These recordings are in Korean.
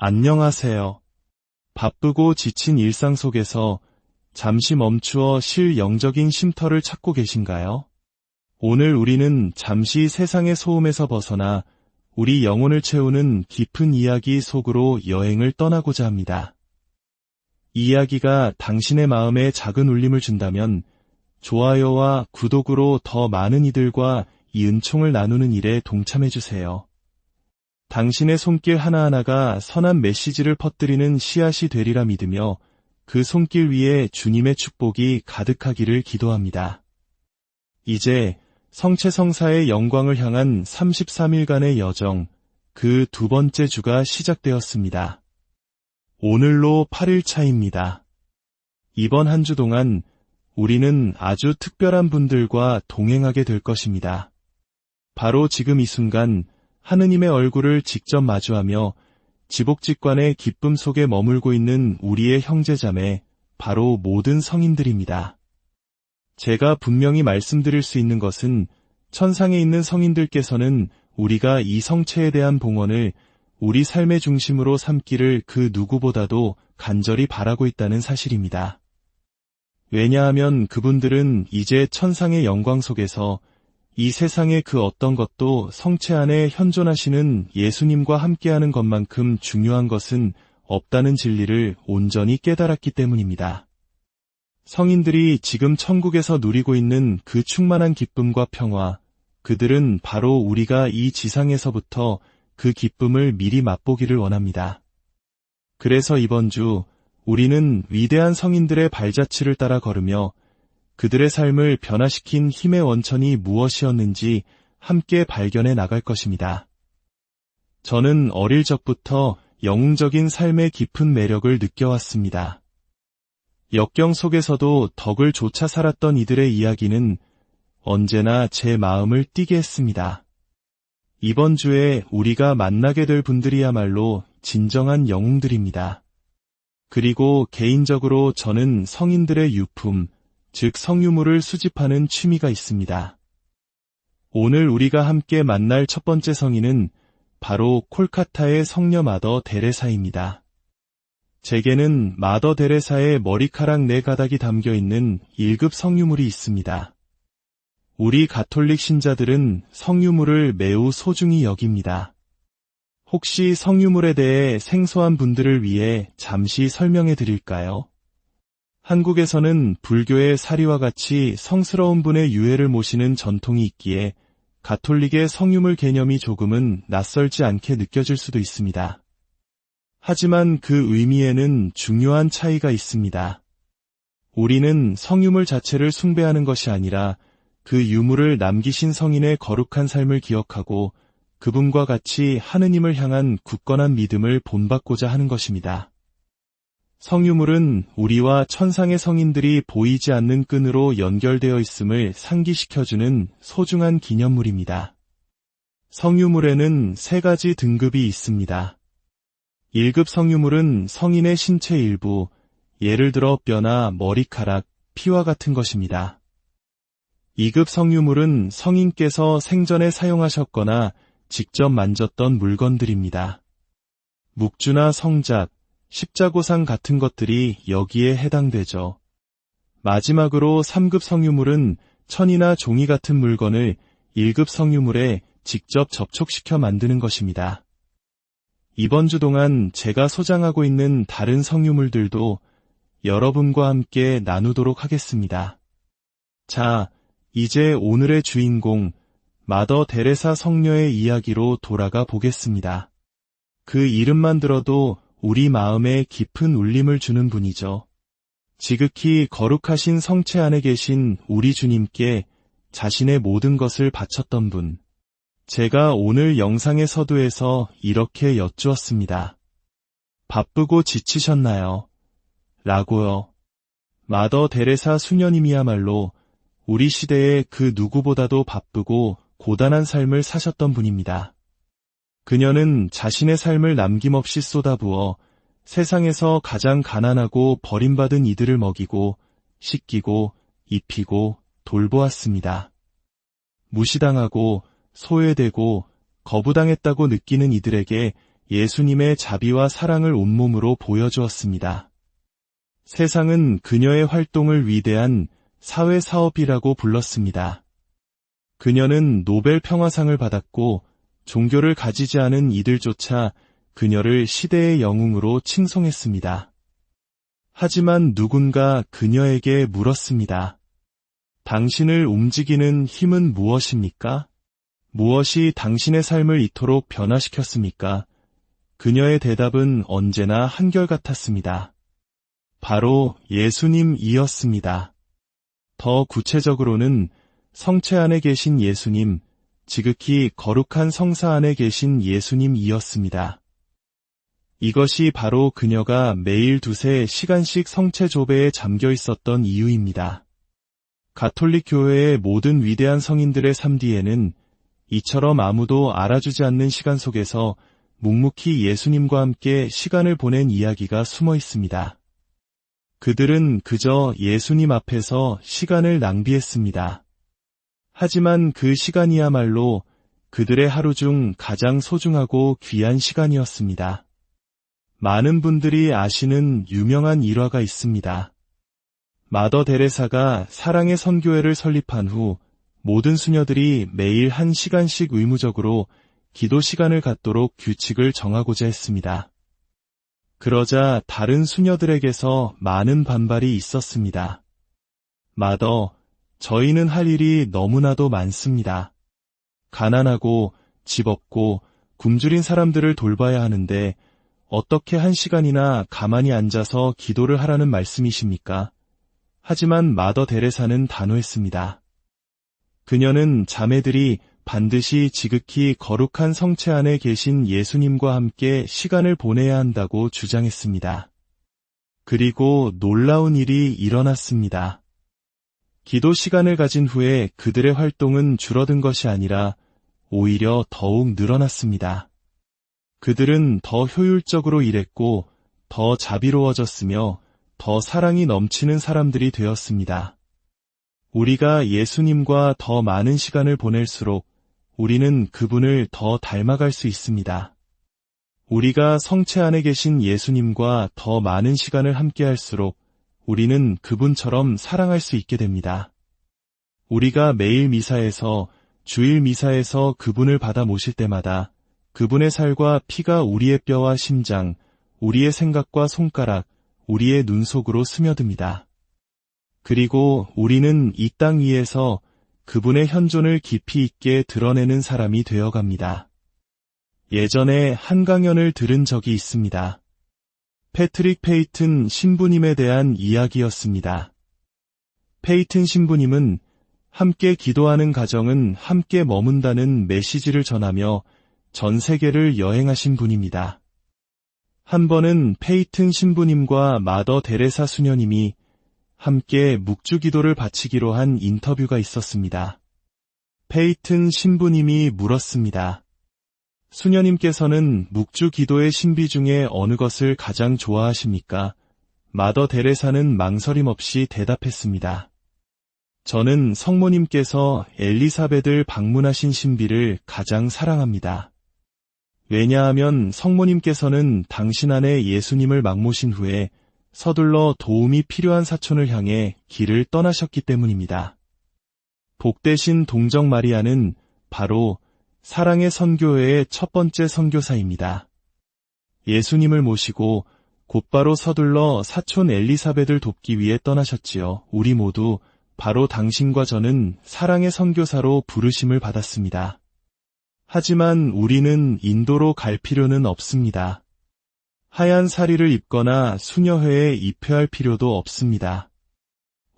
안녕하세요. 바쁘고 지친 일상 속에서 잠시 멈추어 실 영적인 쉼터를 찾고 계신가요? 오늘 우리는 잠시 세상의 소음에서 벗어나 우리 영혼을 채우는 깊은 이야기 속으로 여행을 떠나고자 합니다. 이 이야기가 당신의 마음에 작은 울림을 준다면 좋아요와 구독으로 더 많은 이들과 이 은총을 나누는 일에 동참해주세요. 당신의 손길 하나하나가 선한 메시지를 퍼뜨리는 씨앗이 되리라 믿으며 그 손길 위에 주님의 축복이 가득하기를 기도합니다. 이제 성체성사의 영광을 향한 33일간의 여정, 그 두 번째 주가 시작되었습니다. 오늘로 8일 차입니다. 이번 한 주 동안 우리는 아주 특별한 분들과 동행하게 될 것입니다. 바로 지금 이 순간 하느님의 얼굴을 직접 마주하며 지복직관의 기쁨 속에 머물고 있는 우리의 형제자매, 바로 모든 성인들입니다. 제가 분명히 말씀드릴 수 있는 것은 천상에 있는 성인들께서는 우리가 이 성체에 대한 봉헌을 우리 삶의 중심으로 삼기를 그 누구보다도 간절히 바라고 있다는 사실입니다. 왜냐하면 그분들은 이제 천상의 영광 속에서 이 세상의 그 어떤 것도 성체 안에 현존하시는 예수님과 함께하는 것만큼 중요한 것은 없다는 진리를 온전히 깨달았기 때문입니다. 성인들이 지금 천국에서 누리고 있는 그 충만한 기쁨과 평화, 그들은 바로 우리가 이 지상에서부터 그 기쁨을 미리 맛보기를 원합니다. 그래서 이번 주 우리는 위대한 성인들의 발자취를 따라 걸으며 그들의 삶을 변화시킨 힘의 원천이 무엇이었는지 함께 발견해 나갈 것입니다. 저는 어릴 적부터 영웅적인 삶의 깊은 매력을 느껴왔습니다. 역경 속에서도 덕을 조차 살았던 이들의 이야기는 언제나 제 마음을 뛰게 했습니다. 이번 주에 우리가 만나게 될 분들이야말로 진정한 영웅들입니다. 그리고 개인적으로 저는 성인들의 유품, 즉 성유물을 수집하는 취미가 있습니다. 오늘 우리가 함께 만날 첫 번째 성인은 바로 콜카타의 성녀 마더 데레사입니다. 제게는 마더 데레사의 머리카락 네 가닥이 담겨 있는 1급 성유물이 있습니다. 우리 가톨릭 신자들은 성유물을 매우 소중히 여깁니다. 혹시 성유물에 대해 생소한 분들을 위해 잠시 설명해 드릴까요? 한국에서는 불교의 사리와 같이 성스러운 분의 유해를 모시는 전통이 있기에 가톨릭의 성유물 개념이 조금은 낯설지 않게 느껴질 수도 있습니다. 하지만 그 의미에는 중요한 차이가 있습니다. 우리는 성유물 자체를 숭배하는 것이 아니라 그 유물을 남기신 성인의 거룩한 삶을 기억하고 그분과 같이 하느님을 향한 굳건한 믿음을 본받고자 하는 것입니다. 성유물은 우리와 천상의 성인들이 보이지 않는 끈으로 연결되어 있음을 상기시켜주는 소중한 기념물입니다. 성유물에는 세 가지 등급이 있습니다. 1급 성유물은 성인의 신체 일부, 예를 들어 뼈나 머리카락, 피와 같은 것입니다. 2급 성유물은 성인께서 생전에 사용하셨거나 직접 만졌던 물건들입니다. 묵주나 성작, 십자고상 같은 것들이 여기에 해당되죠. 마지막으로 3급 성유물은 천이나 종이 같은 물건을 1급 성유물에 직접 접촉시켜 만드는 것입니다. 이번 주 동안 제가 소장하고 있는 다른 성유물들도 여러분과 함께 나누도록 하겠습니다. 자, 이제 오늘의 주인공 마더 데레사 성녀의 이야기로 돌아가 보겠습니다. 그 이름만 들어도 우리 마음에 깊은 울림을 주는 분이죠. 지극히 거룩하신 성체 안에 계신 우리 주님께 자신의 모든 것을 바쳤던 분. 제가 오늘 영상의 서두에서 이렇게 여쭈었습니다. 바쁘고 지치셨나요? 라고요. 마더 데레사 수녀님이야말로 우리 시대의 그 누구보다도 바쁘고 고단한 삶을 사셨던 분입니다. 그녀는 자신의 삶을 남김없이 쏟아부어 세상에서 가장 가난하고 버림받은 이들을 먹이고 씻기고 입히고 돌보았습니다. 무시당하고 소외되고 거부당했다고 느끼는 이들에게 예수님의 자비와 사랑을 온몸으로 보여주었습니다. 세상은 그녀의 활동을 위대한 사회사업이라고 불렀습니다. 그녀는 노벨 평화상을 받았고 종교를 가지지 않은 이들조차 그녀를 시대의 영웅으로 칭송했습니다. 하지만 누군가 그녀에게 물었습니다. 당신을 움직이는 힘은 무엇입니까? 무엇이 당신의 삶을 이토록 변화시켰습니까? 그녀의 대답은 언제나 한결같았습니다. 바로 예수님이었습니다. 더 구체적으로는 성체 안에 계신 예수님, 지극히 거룩한 성사 안에 계신 예수님이었습니다. 이것이 바로 그녀가 매일 두세 시간씩 성체 조배에 잠겨 있었던 이유입니다. 가톨릭 교회의 모든 위대한 성인들의 삶 뒤에는 이처럼 아무도 알아주지 않는 시간 속에서 묵묵히 예수님과 함께 시간을 보낸 이야기가 숨어 있습니다. 그들은 그저 예수님 앞에서 시간을 낭비했습니다. 하지만 그 시간이야말로 그들의 하루 중 가장 소중하고 귀한 시간이었습니다. 많은 분들이 아시는 유명한 일화가 있습니다. 마더 데레사가 사랑의 선교회를 설립한 후 모든 수녀들이 매일 한 시간씩 의무적으로 기도 시간을 갖도록 규칙을 정하고자 했습니다. 그러자 다른 수녀들에게서 많은 반발이 있었습니다. 마더, 저희는 할 일이 너무나도 많습니다. 가난하고 집 없고 굶주린 사람들을 돌봐야 하는데 어떻게 한 시간이나 가만히 앉아서 기도를 하라는 말씀이십니까? 하지만 마더 데레사는 단호했습니다. 그녀는 자매들이 반드시 지극히 거룩한 성체 안에 계신 예수님과 함께 시간을 보내야 한다고 주장했습니다. 그리고 놀라운 일이 일어났습니다. 기도 시간을 가진 후에 그들의 활동은 줄어든 것이 아니라 오히려 더욱 늘어났습니다. 그들은 더 효율적으로 일했고 더 자비로워졌으며 더 사랑이 넘치는 사람들이 되었습니다. 우리가 예수님과 더 많은 시간을 보낼수록 우리는 그분을 더 닮아갈 수 있습니다. 우리가 성체 안에 계신 예수님과 더 많은 시간을 함께 할수록 우리는 그분처럼 사랑할 수 있게 됩니다. 우리가 매일 미사에서 주일 미사에서 그분을 받아 모실 때마다 그분의 살과 피가 우리의 뼈와 심장, 우리의 생각과 손가락, 우리의 눈 속으로 스며듭니다. 그리고 우리는 이 땅 위에서 그분의 현존을 깊이 있게 드러내는 사람이 되어갑니다. 예전에 한 강연을 들은 적이 있습니다. 패트릭 페이튼 신부님에 대한 이야기였습니다. 페이튼 신부님은 함께 기도하는 가정은 함께 머문다는 메시지를 전하며 전 세계를 여행하신 분입니다. 한 번은 페이튼 신부님과 마더 데레사 수녀님이 함께 묵주 기도를 바치기로 한 인터뷰가 있었습니다. 페이튼 신부님이 물었습니다. 수녀님께서는 묵주 기도의 신비 중에 어느 것을 가장 좋아하십니까? 마더 데레사는 망설임 없이 대답했습니다. 저는 성모님께서 엘리사벳을 방문하신 신비를 가장 사랑합니다. 왜냐하면 성모님께서는 당신 안에 예수님을 막모신 후에 서둘러 도움이 필요한 사촌을 향해 길을 떠나셨기 때문입니다. 복되신 동정 마리아는 바로 사랑의 선교회의 첫 번째 선교사입니다. 예수님을 모시고 곧바로 서둘러 사촌 엘리사벳을 돕기 위해 떠나셨지요. 우리 모두 바로 당신과 저는 사랑의 선교사로 부르심을 받았습니다. 하지만 우리는 인도로 갈 필요는 없습니다. 하얀 사리를 입거나 수녀회에 입회할 필요도 없습니다.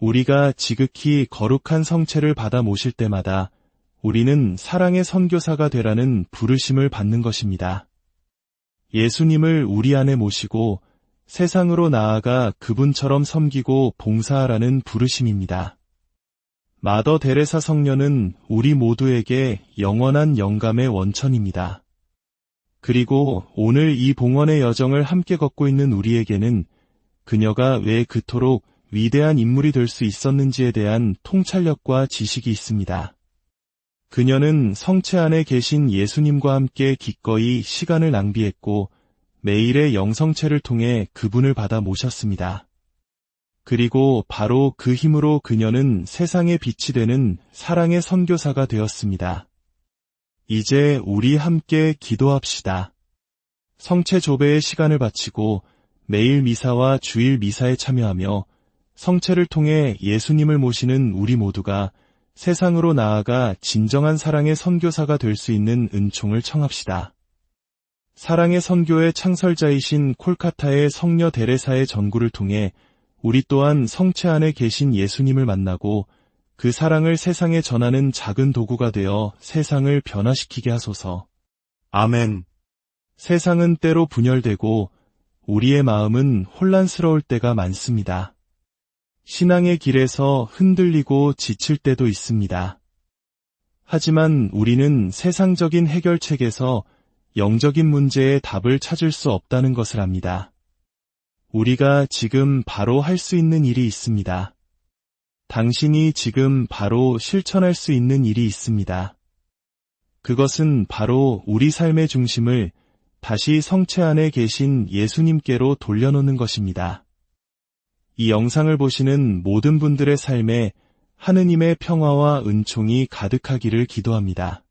우리가 지극히 거룩한 성체를 받아 모실 때마다 우리는 사랑의 선교사가 되라는 부르심을 받는 것입니다. 예수님을 우리 안에 모시고 세상으로 나아가 그분처럼 섬기고 봉사하라는 부르심입니다. 마더 데레사 성녀는 우리 모두에게 영원한 영감의 원천입니다. 그리고 오늘 이 봉헌의 여정을 함께 걷고 있는 우리에게는 그녀가 왜 그토록 위대한 인물이 될 수 있었는지에 대한 통찰력과 지식이 있습니다. 그녀는 성체 안에 계신 예수님과 함께 기꺼이 시간을 낭비했고 매일의 영성체를 통해 그분을 받아 모셨습니다. 그리고 바로 그 힘으로 그녀는 세상의 빛이 되는 사랑의 선교사가 되었습니다. 이제 우리 함께 기도합시다. 성체 조배의 시간을 바치고 매일 미사와 주일 미사에 참여하며 성체를 통해 예수님을 모시는 우리 모두가 세상으로 나아가 진정한 사랑의 선교사가 될 수 있는 은총을 청합시다. 사랑의 선교의 창설자이신 콜카타의 성녀 데레사의 전구를 통해 우리 또한 성체 안에 계신 예수님을 만나고 그 사랑을 세상에 전하는 작은 도구가 되어 세상을 변화시키게 하소서. 아멘. 세상은 때로 분열되고 우리의 마음은 혼란스러울 때가 많습니다. 신앙의 길에서 흔들리고 지칠 때도 있습니다. 하지만 우리는 세상적인 해결책에서 영적인 문제의 답을 찾을 수 없다는 것을 압니다. 우리가 지금 바로 할 수 있는 일이 있습니다. 당신이 지금 바로 실천할 수 있는 일이 있습니다. 그것은 바로 우리 삶의 중심을 다시 성체 안에 계신 예수님께로 돌려놓는 것입니다. 이 영상을 보시는 모든 분들의 삶에 하느님의 평화와 은총이 가득하기를 기도합니다.